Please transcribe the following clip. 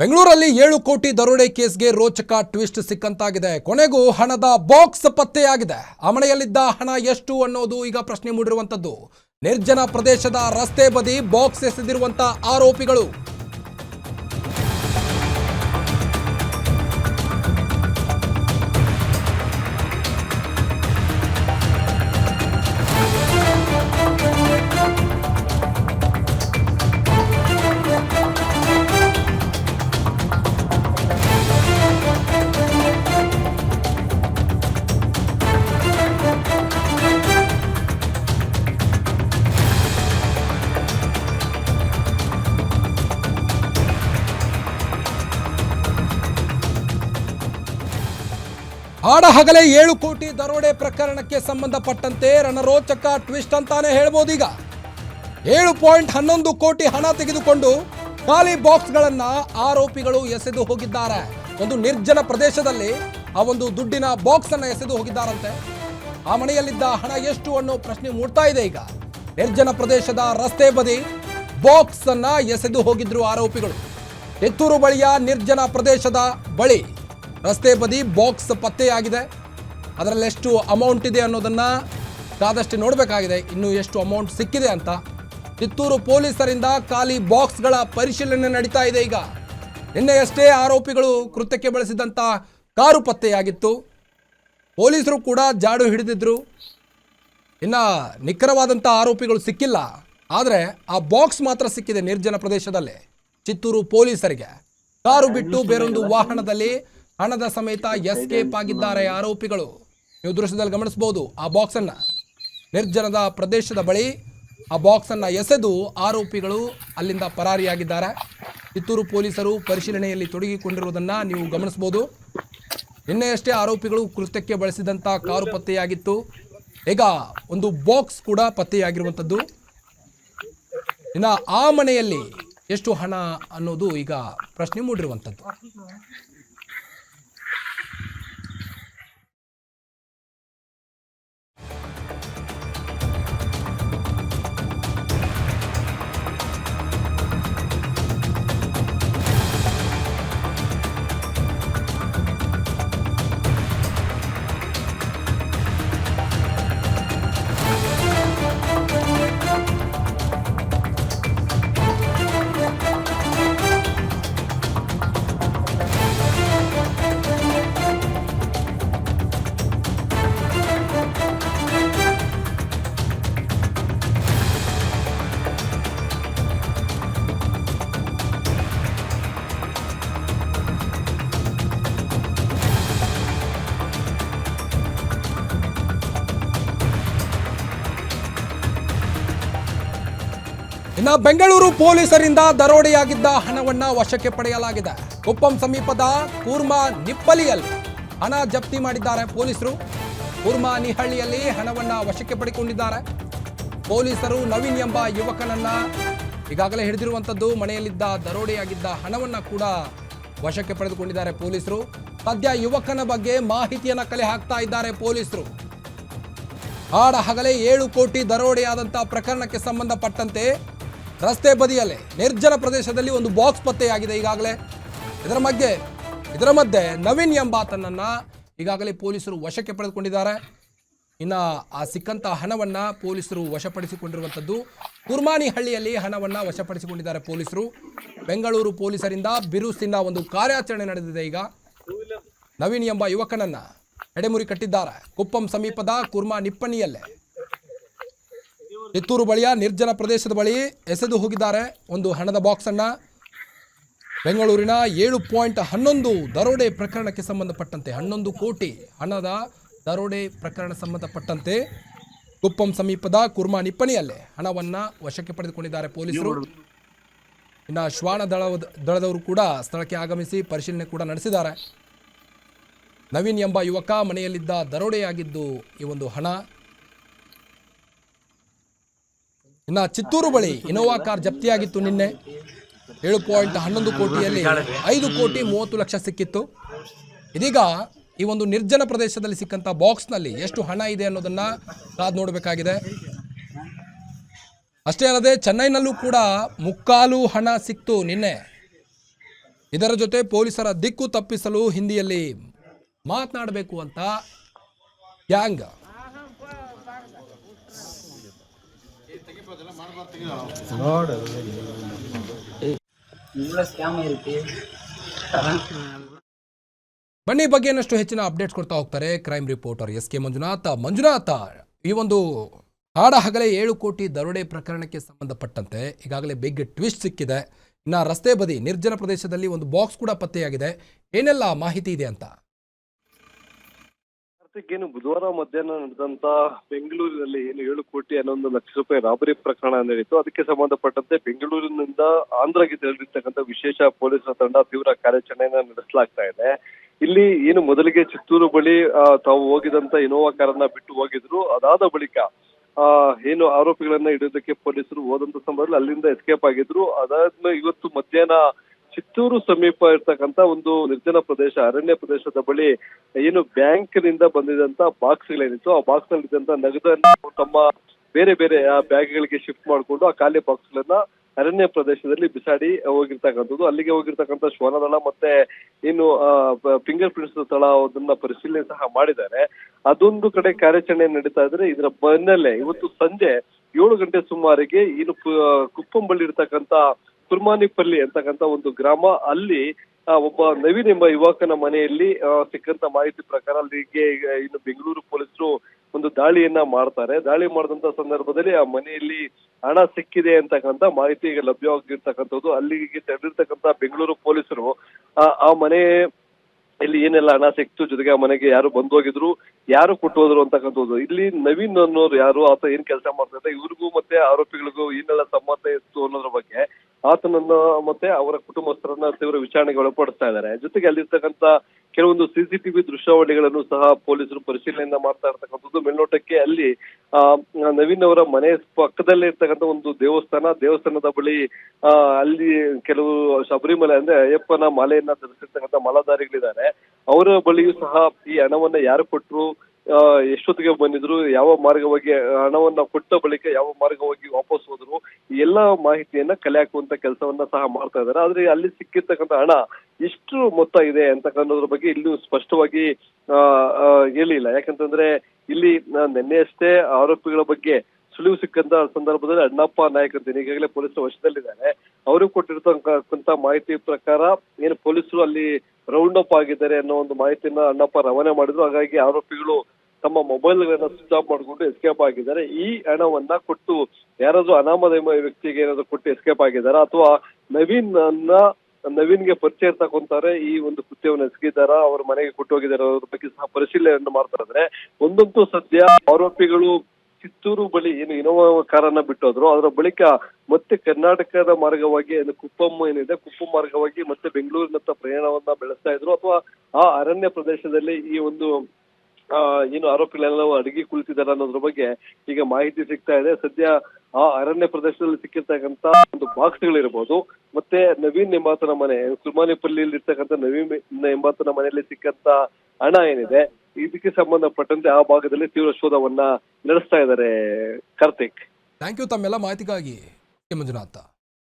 ಬೆಂಗಳೂರಲ್ಲಿ ಏಳು ಕೋಟಿ ದರೋಡೆ ಕೇಸ್ಗೆ ರೋಚಕ ಟ್ವಿಸ್ಟ್ ಸಿಕ್ಕಂತಾಗಿದೆ. ಕೊನೆಗೂ ಹಣದ ಬಾಕ್ಸ್ ಪತ್ತೆಯಾಗಿದೆ. ಆ ಮನೆಯಲ್ಲಿದ್ದ ಹಣ ಎಷ್ಟು ಅನ್ನೋದು ಈಗ ಪ್ರಶ್ನೆ ಮೂಡಿರುವಂತದ್ದು ನಿರ್ಜನ ಪ್ರದೇಶದ ರಸ್ತೆ ಬದಿ ಬಾಕ್ಸ್ ಎಸೆದಿರುವಂಥ ಆರೋಪಿಗಳು. ಆಡ ಹಗಲೇ ಏಳು ಕೋಟಿ ದರೋಡೆ ಪ್ರಕರಣಕ್ಕೆ ಸಂಬಂಧಪಟ್ಟಂತೆ ರಣರೋಚಕ ಟ್ವಿಸ್ಟ್ ಅಂತಾನೆ ಹೇಳ್ಬೋದು ಈಗ. ಏಳು ಪಾಯಿಂಟ್ ಹನ್ನೊಂದು ಕೋಟಿ ಹಣ ತೆಗೆದುಕೊಂಡು ಖಾಲಿ ಬಾಕ್ಸ್ಗಳನ್ನ ಆರೋಪಿಗಳು ಎಸೆದು ಹೋಗಿದ್ದಾರೆ. ಒಂದು ನಿರ್ಜನ ಪ್ರದೇಶದಲ್ಲಿ ಆ ಒಂದು ದುಡ್ಡಿನ ಬಾಕ್ಸ್ ಅನ್ನ ಎಸೆದು ಹೋಗಿದ್ದಾರಂತೆ. ಆ ಮನೆಯಲ್ಲಿದ್ದ ಹಣ ಎಷ್ಟು ಅನ್ನೋ ಪ್ರಶ್ನೆ ಮೂಡ್ತಾ ಇದೆ ಈಗ. ನಿರ್ಜನ ಪ್ರದೇಶದ ರಸ್ತೆ ಬದಿ ಬಾಕ್ಸ್ ಅನ್ನ ಎಸೆದು ಹೋಗಿದ್ರು ಆರೋಪಿಗಳು. ಎತ್ತೂರು ಬಳಿಯ ನಿರ್ಜನ ಪ್ರದೇಶದ ಬಳಿ ರಸ್ತೆ ಬದಿ ಬಾಕ್ಸ್ ಪತ್ತೆಯಾಗಿದೆ. ಅದರಲ್ಲಿ ಎಷ್ಟು ಅಮೌಂಟ್ ಇದೆ ಅನ್ನೋದನ್ನ ಕಾದಷ್ಟು ನೋಡಬೇಕಾಗಿದೆ. ಇನ್ನು ಎಷ್ಟು ಅಮೌಂಟ್ ಸಿಕ್ಕಿದೆ ಅಂತ. ಚಿತ್ತೂರು ಪೊಲೀಸರಿಂದ ಖಾಲಿ ಬಾಕ್ಸ್ಗಳ ಪರಿಶೀಲನೆ ನಡೀತಾ ಇದೆ ಈಗ. ನಿನ್ನೆಯಷ್ಟೇ ಆರೋಪಿಗಳು ಕೃತ್ಯಕ್ಕೆ ಬಳಸಿದಂಥ ಕಾರು ಪತ್ತೆಯಾಗಿತ್ತು. ಪೊಲೀಸರು ಕೂಡ ಜಾಡು ಹಿಡಿದಿದ್ರು. ಇನ್ನು ನಿಖರವಾದಂಥ ಆರೋಪಿಗಳು ಸಿಕ್ಕಿಲ್ಲ. ಆದರೆ ಆ ಬಾಕ್ಸ್ ಮಾತ್ರ ಸಿಕ್ಕಿದೆ ನಿರ್ಜನ ಪ್ರದೇಶದಲ್ಲಿ. ಚಿತ್ತೂರು ಪೊಲೀಸರಿಗೆ. ಕಾರು ಬಿಟ್ಟು ಬೇರೊಂದು ವಾಹನದಲ್ಲಿ ಹಣದ ಸಮೇತ ಎಸ್ಕೇಪ್ ಆಗಿದ್ದಾರೆ ಆರೋಪಿಗಳು. ನೀವು ದೃಶ್ಯದಲ್ಲಿ ಗಮನಿಸಬಹುದು ಆ ಬಾಕ್ಸ್ ಅನ್ನ ನಿರ್ಜನದ ಪ್ರದೇಶದ ಬಳಿ ಆ ಬಾಕ್ಸ್ ಅನ್ನ ಎಸೆದು ಆರೋಪಿಗಳು ಅಲ್ಲಿಂದ ಪರಾರಿಯಾಗಿದ್ದಾರೆ. ಕಿತ್ತೂರು ಪೊಲೀಸರು ಪರಿಶೀಲನೆಯಲ್ಲಿ ತೊಡಗಿಕೊಂಡಿರುವುದನ್ನು ನೀವು ಗಮನಿಸಬಹುದು. ನಿನ್ನೆಯಷ್ಟೇ ಆರೋಪಿಗಳು ಕೃತ್ಯಕ್ಕೆ ಬಳಸಿದಂಥ ಕಾರು ಪತ್ತೆಯಾಗಿತ್ತು. ಈಗ ಒಂದು ಬಾಕ್ಸ್ ಕೂಡ ಪತ್ತೆಯಾಗಿರುವಂಥದ್ದು ಇನ್ನು ಆ ಮನೆಯಲ್ಲಿ ಎಷ್ಟು ಹಣ ಅನ್ನೋದು ಈಗ ಪ್ರಶ್ನೆ ಮೂಡಿರುವಂಥದ್ದು ಇನ್ನು ಬೆಂಗಳೂರು ಪೊಲೀಸರಿಂದ ದರೋಡೆಯಾಗಿದ್ದ ಹಣವನ್ನ ವಶಕ್ಕೆ ಪಡೆಯಲಾಗಿದೆ. ಕುಪ್ಪಂ ಸಮೀಪದ ಕೂರ್ಮಾ ನಿಪ್ಪಲಿಯಲ್ಲಿ ಹಣ ಜಪ್ತಿ ಮಾಡಿದ್ದಾರೆ ಪೊಲೀಸರು. ಕೂರ್ಮಾ ನಿಹಳ್ಳಿಯಲ್ಲಿ ಹಣವನ್ನ ವಶಕ್ಕೆ ಪಡೆಕೊಂಡಿದ್ದಾರೆ. ಪೊಲೀಸರು ನವೀನ್ ಎಂಬ ಯುವಕನನ್ನ ಈಗಾಗಲೇ ಹಿಡಿದಿರುವಂಥದ್ದು ಮನೆಯಲ್ಲಿದ್ದ ದರೋಡೆಯಾಗಿದ್ದ ಹಣವನ್ನ ಕೂಡ ವಶಕ್ಕೆ ಪಡೆದುಕೊಂಡಿದ್ದಾರೆ ಪೊಲೀಸರು. ಸದ್ಯ ಯುವಕನ ಬಗ್ಗೆ ಮಾಹಿತಿಯನ್ನ ಕಲೆ ಹಾಕ್ತಾ ಇದ್ದಾರೆ ಪೊಲೀಸರು. ಆಡ ಹಗಲೇ ಏಳು ಕೋಟಿ ದರೋಡೆಯಾದಂತಹ ಪ್ರಕರಣಕ್ಕೆ ಸಂಬಂಧಪಟ್ಟಂತೆ ರಸ್ತೆ ಬದಿಯಲ್ಲಿ, ನಿರ್ಜನ ಪ್ರದೇಶದಲ್ಲಿ ಒಂದು ಬಾಕ್ಸ್ ಪತ್ತೆಯಾಗಿದೆ ಈಗಾಗಲೇ. ಇದರ ಮಧ್ಯೆ ಇದರ ಮಧ್ಯೆ ನವೀನ್ ಎಂಬಾತನನ್ನ ಈಗಾಗಲೇ ಪೊಲೀಸರು ವಶಕ್ಕೆ ಪಡೆದುಕೊಂಡಿದ್ದಾರೆ. ಇನ್ನು ಆ ಸಿಕ್ಕಂತ ಹಣವನ್ನ ಪೊಲೀಸರು ವಶಪಡಿಸಿಕೊಂಡಿರುವಂಥದ್ದು ಕುರ್ಮಾನಿ ಹಳ್ಳಿಯಲ್ಲಿ ಹಣವನ್ನ ವಶಪಡಿಸಿಕೊಂಡಿದ್ದಾರೆ ಪೊಲೀಸರು. ಬೆಂಗಳೂರು ಪೊಲೀಸರಿಂದ ಬಿರುಸಿನ ಒಂದು ಕಾರ್ಯಾಚರಣೆ ನಡೆದಿದೆ ಈಗ. ನವೀನ್ ಎಂಬ ಯುವಕನನ್ನ ಎಡೆಮುರಿ ಕಟ್ಟಿದ್ದಾರೆ. ಕುಪ್ಪಂ ಸಮೀಪದ ಕುರ್ಮಾ ನಿಪ್ಪಣಿಯಲ್ಲೇ. ಚಿತ್ತೂರು ಬಳಿಯ ನಿರ್ಜನ ಪ್ರದೇಶದ ಬಳಿ ಎಸೆದು ಹೋಗಿದ್ದಾರೆ ಒಂದು ಹಣದ ಬಾಕ್ಸ್ ಅನ್ನ. ಬೆಂಗಳೂರಿನ ಏಳು ಪಾಯಿಂಟ್ ಹನ್ನೊಂದು ದರೋಡೆ ಪ್ರಕರಣಕ್ಕೆ ಸಂಬಂಧಪಟ್ಟಂತೆ, ಹನ್ನೊಂದು ಕೋಟಿ ಹಣದ ದರೋಡೆ ಪ್ರಕರಣ ಸಂಬಂಧಪಟ್ಟಂತೆ ಕುಪ್ಪಂ ಸಮೀಪದ ಕುರ್ಮಾ ನಿಪ್ಪಣಿಯಲ್ಲೇ ಹಣವನ್ನು ವಶಕ್ಕೆ ಪಡೆದುಕೊಂಡಿದ್ದಾರೆ ಪೊಲೀಸರು. ಇನ್ನು ಶ್ವಾನ ದಳ ದಳದವರು ಕೂಡ ಸ್ಥಳಕ್ಕೆ ಆಗಮಿಸಿ ಪರಿಶೀಲನೆ ಕೂಡ ನಡೆಸಿದ್ದಾರೆ. ನವೀನ್ ಎಂಬ ಯುವಕ ಮನೆಯಲ್ಲಿದ್ದ ದರೋಡೆಯಾಗಿದ್ದು ಈ ಒಂದು ಹಣ. ಇನ್ನು ಚಿತ್ತೂರು ಬಳಿ ಇನೋವಾ ಕಾರ್ ಜಪ್ತಿಯಾಗಿತ್ತು ನಿನ್ನೆ. ಏಳು ಪಾಯಿಂಟ್ ಹನ್ನೊಂದು ಕೋಟಿಯಲ್ಲಿ ಐದು ಕೋಟಿ ಮೂವತ್ತು ಲಕ್ಷ ಸಿಕ್ಕಿತ್ತು. ಇದೀಗ ಈ ಒಂದು ನಿರ್ಜನ ಪ್ರದೇಶದಲ್ಲಿ ಸಿಕ್ಕಂತ ಬಾಕ್ಸ್ನಲ್ಲಿ ಎಷ್ಟು ಹಣ ಇದೆ ಅನ್ನೋದನ್ನ ಕಾದು ನೋಡಬೇಕಾಗಿದೆ. ಅಷ್ಟೇ ಅಲ್ಲದೆ ಚೆನ್ನೈನಲ್ಲೂ ಕೂಡ ಮುಕ್ಕಾಲು ಹಣ ಸಿಕ್ತು ನಿನ್ನೆ. ಇದರ ಜೊತೆ ಪೊಲೀಸರ ದಿಕ್ಕು ತಪ್ಪಿಸಲು ಹಿಂದಿಯಲ್ಲಿ ಮಾತನಾಡಬೇಕು ಅಂತ ಗ್ಯಾಂಗ್. ಬನ್ನಿ ಬಗ್ಗೆ ಇನ್ನಷ್ಟು ಹೆಚ್ಚಿನ ಅಪ್ಡೇಟ್ಸ್ ಕೊಡ್ತಾ ಹೋಗ್ತಾರೆ crime reporter S K Manjunatha. Manjunatha, ಈ ಒಂದು ಹಾಡ ಹಗಲೇ ಏಳು ಕೋಟಿ ದರೋಡೆ ಪ್ರಕರಣಕ್ಕೆ ಸಂಬಂಧಪಟ್ಟಂತೆ ಈಗಾಗಲೇ ಬಿಗ್ ಟ್ವಿಸ್ಟ್ ಸಿಕ್ಕಿದೆ. ಇನ್ನು ರಸ್ತೆ ಬದಿ ನಿರ್ಜನ ಪ್ರದೇಶದಲ್ಲಿ ಒಂದು ಬಾಕ್ಸ್ ಕೂಡ ಪತ್ತೆಯಾಗಿದೆ. ಏನೆಲ್ಲ ಮಾಹಿತಿ ಇದೆ ಅಂತ? ಏನು ಬುಧವಾರ ಮಧ್ಯಾಹ್ನ ನಡೆದಂತ ಬೆಂಗಳೂರಿನಲ್ಲಿ ಏನು ಏಳು ಕೋಟಿ ಹನ್ನೊಂದು ಲಕ್ಷ ರೂಪಾಯಿ ರಾಬರಿ ಪ್ರಕರಣ ನಡೆಯಿತು. ಅದಕ್ಕೆ ಸಂಬಂಧಪಟ್ಟಂತೆ ಬೆಂಗಳೂರಿನಿಂದ ಆಂಧ್ರಗೆ ತೆರಳಿರ್ತಕ್ಕಂಥ ವಿಶೇಷ ಪೊಲೀಸರ ತಂಡ ತೀವ್ರ ಕಾರ್ಯಾಚರಣೆಯನ್ನ ನಡೆಸಲಾಗ್ತಾ ಇದೆ. ಇಲ್ಲಿ ಏನು ಮೊದಲಿಗೆ ಚಿತ್ತೂರು ಬಳಿ ತಾವು ಹೋಗಿದಂತ ಇನೋವಾ ಕಾರನ್ನ ಬಿಟ್ಟು ಹೋಗಿದ್ರು. ಅದಾದ ಬಳಿಕ ಏನು ಆರೋಪಿಗಳನ್ನ ಹಿಡಿಯೋದಕ್ಕೆ ಪೊಲೀಸರು ಹೋದಂತ ಸಂದರ್ಭದಲ್ಲಿ ಅಲ್ಲಿಂದ ಎಸ್ಕೇಪ್ ಆಗಿದ್ರು. ಅದಾದ್ಮೇಲೆ ಇವತ್ತು ಮಧ್ಯಾಹ್ನ ಚಿತ್ತೂರು ಸಮೀಪ ಇರ್ತಕ್ಕಂತ ಒಂದು ನಿರ್ಜನ ಪ್ರದೇಶ, ಅರಣ್ಯ ಪ್ರದೇಶದ ಬಳಿ ಏನು ಬ್ಯಾಂಕ್ನಿಂದ ಬಂದಿದಂತ ಬಾಕ್ಸ್ ಗಳೇನಿತ್ತು ಆ ಬಾಕ್ಸ್ನಲ್ಲಿ ಇದ್ದಂತ ನಗದನ್ನು ತಮ್ಮ ಬೇರೆ ಬೇರೆ, ಆ ಬ್ಯಾಗ್ ಗಳಿಗೆ ಶಿಫ್ಟ್ ಮಾಡಿಕೊಂಡು ಆ ಖಾಲಿ ಬಾಕ್ಸ್ ಗಳನ್ನ ಅರಣ್ಯ ಪ್ರದೇಶದಲ್ಲಿ ಬಿಸಾಡಿ ಹೋಗಿರ್ತಕ್ಕಂಥದ್ದು. ಅಲ್ಲಿಗೆ ಹೋಗಿರ್ತಕ್ಕಂಥ ಶ್ವಾನದಳ ಮತ್ತೆ ಇನ್ನು ಫಿಂಗರ್ ಪ್ರಿಂಟ್ಸ್ ಸ್ಥಳ ಅದನ್ನ ಪರಿಶೀಲನೆ ಸಹ ಮಾಡಿದ್ದಾರೆ. ಅದೊಂದು ಕಡೆ ಕಾರ್ಯಾಚರಣೆ ನಡೀತಾ ಇದ್ರೆ ಇದರ ಬೆನ್ನಲ್ಲೇ ಇವತ್ತು ಸಂಜೆ ಏಳು ಗಂಟೆ ಸುಮಾರಿಗೆ ಏನು, ಪು- ಕುಪ್ಪಂಬಳ್ಳಿ ಇರ್ತಕ್ಕಂಥ ಕುರ್ಮಾನಿಪಲ್ಲಿ ಅಂತಕ್ಕಂಥ ಒಂದು ಗ್ರಾಮ, ಅಲ್ಲಿ ಒಬ್ಬ ನವೀನ್ ಎಂಬ ಯುವಕನ ಮನೆಯಲ್ಲಿ ಸಿಕ್ಕಂತ ಮಾಹಿತಿ ಪ್ರಕಾರ ಅಲ್ಲಿಗೆ ಇನ್ನು ಬೆಂಗಳೂರು ಪೊಲೀಸರು ಒಂದು ದಾಳಿಯನ್ನ ಮಾಡ್ತಾರೆ. ದಾಳಿ ಮಾಡಿದಂತ ಸಂದರ್ಭದಲ್ಲಿ ಆ ಮನೆಯಲ್ಲಿ ಹಣ ಸಿಕ್ಕಿದೆ ಅಂತಕ್ಕಂಥ ಮಾಹಿತಿ ಈಗ ಲಭ್ಯವಾಗಿರ್ತಕ್ಕಂಥದ್ದು. ಅಲ್ಲಿಗೆ ತೆರಳಿರ್ತಕ್ಕಂಥ ಬೆಂಗಳೂರು ಪೊಲೀಸರು, ಆ ಮನೆ ಇಲ್ಲಿ ಏನೆಲ್ಲ ಹಣ ಸಿಕ್ತು, ಜೊತೆಗೆ ಆ ಮನೆಗೆ ಯಾರು ಬಂದು ಹೋಗಿದ್ರು ಯಾರು ಕೊಟ್ಟು ಹೋದ್ರು ಅಂತಕ್ಕಂಥದ್ದು. ಇಲ್ಲಿ ನವೀನ್ ಅನ್ನೋರು ಯಾರು, ಆತ ಏನ್ ಕೆಲಸ ಮಾಡ್ತಾ ಇವ್ರಿಗೂ ಮತ್ತೆ ಆರೋಪಿಗಳಿಗೂ ಏನೆಲ್ಲ ಸಂಬಂಧ ಇತ್ತು ಅನ್ನೋದ್ರ ಬಗ್ಗೆ ಆತನನ್ನ ಮತ್ತೆ ಅವರ ಕುಟುಂಬಸ್ಥರನ್ನ ತೀವ್ರ ವಿಚಾರಣೆಗೆ ಒಳಪಡಿಸ್ತಾ ಇದ್ದಾರೆ. ಜೊತೆಗೆ ಅಲ್ಲಿರ್ತಕ್ಕಂತ ಕೆಲವೊಂದು ಸಿಸಿಟಿವಿ ದೃಶ್ಯಾವಳಿಗಳನ್ನು ಸಹ ಪೊಲೀಸರು ಪರಿಶೀಲನೆಯನ್ನ ಮಾಡ್ತಾ ಇರ್ತಕ್ಕಂಥದ್ದು. ಮೇಲ್ನೋಟಕ್ಕೆ ಅಲ್ಲಿ ನವೀನ್ ಅವರ ಮನೆ ಪಕ್ಕದಲ್ಲೇ ಇರ್ತಕ್ಕಂಥ ಒಂದು ದೇವಸ್ಥಾನ ದೇವಸ್ಥಾನದ ಬಳಿ ಅಲ್ಲಿ ಕೆಲವು ಶಬರಿಮಲೆ ಅಂದ್ರೆ ಅಯ್ಯಪ್ಪನ ಮಾಲೆಯನ್ನ ಧರಿಸಿರ್ತಕ್ಕಂಥ ಮಾಲಾಧಾರಿಗಳಿದ್ದಾರೆ. ಅವರ ಬಳಿಯೂ ಸಹ ಈ ಹಣವನ್ನ ಯಾರು ಕೊಟ್ರು? ಆ, ಎಷ್ಟೊತ್ತಿಗೆ ಬಂದಿದ್ರು, ಯಾವ ಮಾರ್ಗವಾಗಿ ಹಣವನ್ನ ಕೊಟ್ಟ ಬಳಿಕ ಯಾವ ಮಾರ್ಗವಾಗಿ ವಾಪಸ್ ಹೋದ್ರು ಎಲ್ಲಾ ಮಾಹಿತಿಯನ್ನ ಕಲೆ ಹಾಕುವಂತ ಕೆಲಸವನ್ನ ಸಹ ಮಾಡ್ತಾ ಇದ್ದಾರೆ ಆದ್ರೆ ಅಲ್ಲಿ ಸಿಕ್ಕಿರ್ತಕ್ಕಂಥ ಹಣ ಎಷ್ಟು ಮೊತ್ತ ಇದೆ ಅಂತಕ್ಕನ್ನೋದ್ರ ಬಗ್ಗೆ ಇಲ್ಲೂ ಸ್ಪಷ್ಟವಾಗಿ ಹೇಳಿಲ್ಲ. ಯಾಕಂತಂದ್ರೆ ಇಲ್ಲಿ ನಿನ್ನೆಯಷ್ಟೇ ಆರೋಪಿಗಳ ಬಗ್ಗೆ ಸುಳಿವು ಸಿಕ್ಕಂತ ಸಂದರ್ಭದಲ್ಲಿ ಅಣ್ಣಪ್ಪ ನಾಯಕ್ ಅಂತ ಈಗಾಗಲೇ ಪೊಲೀಸರು ವಶದಲ್ಲಿದ್ದಾರೆ. ಅವರು ಕೊಟ್ಟಿರ್ತಕ್ಕಂತ ಮಾಹಿತಿ ಪ್ರಕಾರ ಏನು ಪೊಲೀಸರು ಅಲ್ಲಿ ರೌಂಡ್ ಅಪ್ ಆಗಿದ್ದಾರೆ ಅನ್ನೋ ಒಂದು ಮಾಹಿತಿಯನ್ನ ಅಣ್ಣಪ್ಪ ರವಾನೆ ಮಾಡಿದ್ರು. ಹಾಗಾಗಿ ಆರೋಪಿಗಳು ತಮ್ಮ ಮೊಬೈಲ್ಗಳನ್ನ ಸ್ವಿಚ್ ಆಫ್ ಮಾಡಿಕೊಂಡು ಎಸ್ಕೇಪ್ ಆಗಿದ್ದಾರೆ. ಈ ಹಣವನ್ನ ಕೊಟ್ಟು ಯಾರಾದ್ರೂ ಅನಾಮಧೇಯ ವ್ಯಕ್ತಿಗೆ ಏನಾದ್ರು ಕೊಟ್ಟು ಎಸ್ಕೇಪ್ ಆಗಿದ್ದಾರೆ? ಅಥವಾ ನವೀನ್ ಅನ್ನ ನವೀನ್ಗೆ ಪರಿಚಯ ಇರ್ತಕ್ಕಂತಾರೆ ಈ ಒಂದು ಕೃತ್ಯವನ್ನು ಎಸಗಿದಾರ ಅವ್ರ ಮನೆಗೆ ಕೊಟ್ಟು ಹೋಗಿದ್ದಾರೆ? ಅವ್ರ ಬಗ್ಗೆ ಸಹ ಪರಿಶೀಲನೆಯನ್ನು ಮಾಡ್ತಾ ಇದ್ರೆ ಒಂದಂತೂ ಸದ್ಯ ಆರೋಪಿಗಳು ಚಿತ್ತೂರು ಬಳಿ ಏನು ಇನೋವಾ ಕಾರನ್ನ ಬಿಟ್ಟೋದ್ರು. ಅದರ ಬಳಿಕ ಮತ್ತೆ ಕರ್ನಾಟಕದ ಮಾರ್ಗವಾಗಿ ಏನು ಕುಪ್ಪಂ ಏನಿದೆ ಕುಪ್ಪಂ ಮಾರ್ಗವಾಗಿ ಮತ್ತೆ ಬೆಂಗಳೂರಿನತ್ತ ಪ್ರಯಾಣವನ್ನ ಬೆಳೆಸ್ತಾ ಇದ್ರು. ಅಥವಾ ಆ ಅರಣ್ಯ ಪ್ರದೇಶದಲ್ಲಿ ಈ ಒಂದು ಏನು ಆರೋಪಿಗಳೆಲ್ಲ ಅಡಗಿ ಕುಳಿತಿದ್ದಾರೆ ಅನ್ನೋದ್ರ ಬಗ್ಗೆ ಈಗ ಮಾಹಿತಿ ಸಿಗ್ತಾ ಇದೆ. ಸದ್ಯ ಆ ಅರಣ್ಯ ಪ್ರದೇಶದಲ್ಲಿ ಸಿಕ್ಕಿರ್ತಕ್ಕಂತ ಒಂದು ಬಾಕ್ಸ್ಗಳಿರ್ಬೋದು. ಮತ್ತೆ ನವೀನ್ ಎಂಬಾತನ ಮನೆ ಸುಲ್ಮಾನಿಪಲ್ಲಿಯಲ್ಲಿ ಇರ್ತಕ್ಕಂಥ ನವೀನ್ ಎಂಬಾತನ ಮನೆಯಲ್ಲಿ ಸಿಕ್ಕಂತ ಹಣ ಏನಿದೆ, ಇದಕ್ಕೆ ಸಂಬಂಧಪಟ್ಟಂತೆ ಆ ಭಾಗದಲ್ಲಿ ತೀವ್ರ ಶೋಧವನ್ನ ನಡೆಸ್ತಾ ಇದ್ದಾರೆ ಕಾರ್ತಿಕ್. ಥ್ಯಾಂಕ್ ಯು ತಮ್ಮೆಲ್ಲ ಮಾಹಿತಿಗಾಗಿ. ಮಂಜುನಾಥ.